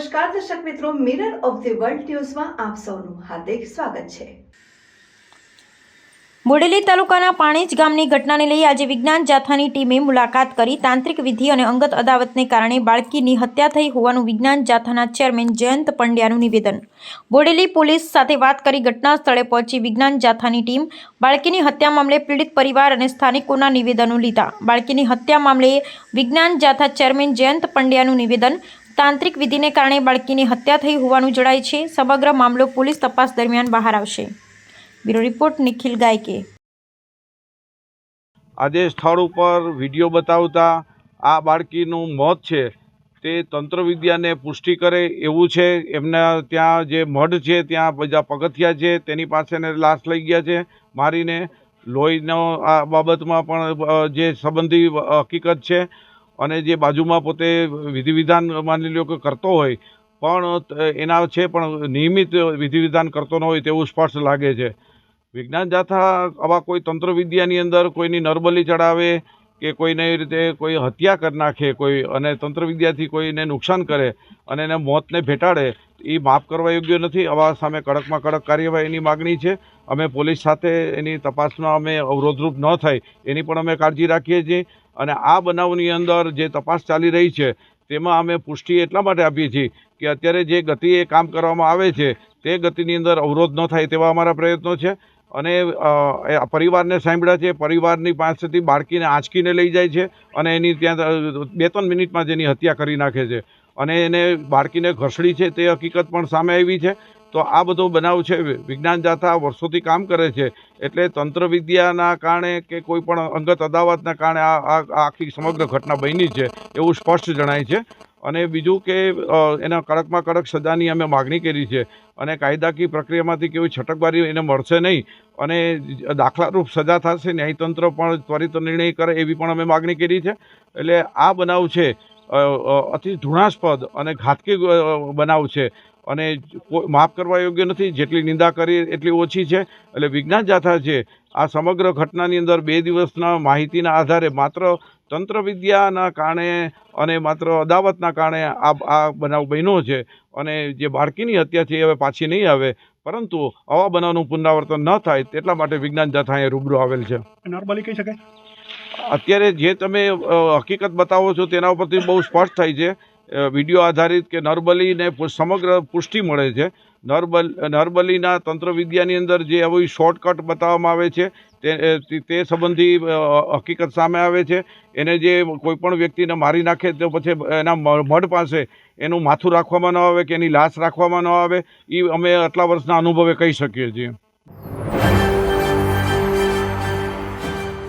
નમસ્કાર, દર્શક મિત્રો મિરર ઓફ ધી વર્લ્ડ ન્યૂઝમાં આપ સૌનું હાર્દિક સ્વાગત છે. બોડેલી તાલુકાના પાણીજ ગામની ઘટનાને લઈ આજે વિજ્ઞાન જાથાની ટીમે મુલાકાત કરી તાંત્રિક વિધિ અને અંગત અદાવતને કારણે બાળકીની હત્યા થઈ હોવાનું વિજ્ઞાન જાથાના ચેરમેન જયંત પંડ્યાનું નિવેદન. બોડેલી પોલીસ સાથે વાત કરી ઘટના સ્થળે પહોંચી વિજ્ઞાન જાથાની ટીમ બાળકીની હત્યા મામલે પીડિત પરિવાર અને સ્થાનિકોના નિવેદનો લીધા. બાળકીની હત્યા મામલે વિજ્ઞાન જાથા ચેરમેન જયંત પંડ્યાનું નિવેદન તાંત્રિક વિધિને કારણે બાળકીની હત્યા થઈ હોવાનું જણાય છે. સમગ્ર મામલો પોલીસ તપાસ દરમિયાન બહાર આવશે. બ્યુરો રિપોર્ટ, નિખિલ ગાયકે. આજે સ્થળ ઉપર વીડિયો બતાવતા આ બાળકીનું મોત છે. તે તંત્રવિદ્યાને પુષ્ટિ કરે એવું છે. એમના ત્યાં જે મઢ છે, ત્યાં બધા પગથિયા છે, તેની પાસેને લાશ લઈ ગયા છે. મારીને લોહીનો આ બાબતમાં પણ જે સંબંધી હકીકત છે. અને જે બાજુમાં પોતે વિધિ વિધાન માની લો કે કરતો હોય, પણ એના છે પણ નિયમિત વિધિ વિધાન કરતો ન હોય તેવું સ્પષ્ટ લાગે છે. વિજ્ઞાન જાથા આવા કોઈ તંત્રવિદ્યાની અંદર કોઈની નરબલી ચડાવે કે કોઈને એ રીતે કોઈ હત્યા કરી નાખે કોઈ અને તંત્રવિદ્યાથી કોઈને નુકસાન કરે અને એને મોતને ભેટાડે, એ માફ કરવા યોગ્ય નથી. આવા સામે કડકમાં કડક કાર્યવાહીની માગણી છે. અમે પોલીસ સાથે એની તપાસમાં અમે અવરોધરૂપ ન થાય. એની પણ અમે કાળજી રાખીએ છીએ. અને આ બનાવની અંદર જે તપાસ ચાલી રહી છે, તેમાં અમે પુષ્ટિ એટલા માટે આપીએ છીએ કે અત્યારે જે ગતિએ કામ કરવામાં આવે છે, તે ગતિની અંદર અવરોધ ન થાય તેવા અમારા પ્રયત્નો છે. અને પરિવારને સાંભળ્યા છે, પરિવારની પાસેથી બાળકીને આંચકીને લઈ જાય છે અને એની ત્યાં બે ત્રણ મિનિટમાં જેની હત્યા કરી નાખે છે. અને એને બાળકીને ઘસડી છે, તે હકીકત પણ સામે આવી છે. તો આ બધો બનાવ છે વિજ્ઞાન જાથા વર્ષોથી કામ કરે છે. એટલે તંત્રવિદ્યાના કારણે કે કોઈ પણ અંગત અદાવતના કારણે આ આખી સમગ્ર ઘટના બની છે એવું સ્પષ્ટ જણાય છે. અને બીજું કે એના કડકમાં કડક સજાની અમે માગણી કરી છે. અને કાયદાકીય પ્રક્રિયામાંથી કેવી છટકબારી એને મળશે નહીં. અને દાખલારૂપ સજા થશે, ન્યાયતંત્ર પણ ત્વરિત નિર્ણય કરે એવી પણ અમે માગણી કરી છે. એટલે આ બનાવ છે અતિ ધૃણાસ્પદ અને ઘાતકી બનાવ છે. અને માફ કરવા યોગ્ય નથી. જેટલી નિંદા કરી એટલી ઓછી છે. એટલે વિજ્ઞાન જાથા છે, આ સમગ્ર ઘટનાની અંદર બે દિવસના માહિતીના આધારે માત્ર તંત્રવિદ્યાના કારણે અને માત્ર અદાવતના કારણે આ આ બનાવ બન્યો છે. અને જે બાળકીની હત્યા છે એ હવે પાછી નહીં આવે. પરંતુ આવા બનાવનું પુનરાવર્તન ન થાય, તેટલા માટે વિજ્ઞાન જાથા અહીંયા રૂબરૂ આવેલ છે. નોર્મલી કહી શકાય? અત્યારે જે તમે હકીકત બતાવો છો તેના ઉપરથી બહુ સ્પષ્ટ થાય છે. વીડિયો આધારિત કે નરબલીને સમગ્ર પુષ્ટિ મળે છે. નરબલ, નરબલીના તંત્રવિદ્યાની અંદર જે આવી શોર્ટકટ બતાવવામાં આવે છે, તે તે- સંબંધી હકીકત સામે આવે છે. એને જે કોઈપણ વ્યક્તિને મારી નાખે તો પછી એના મઢ પાસે એનું માથું રાખવામાં ન આવે કે એની લાશ રાખવામાં ન આવે. એ અમે આટલા વર્ષના અનુભવે કહી શકીએ છીએ.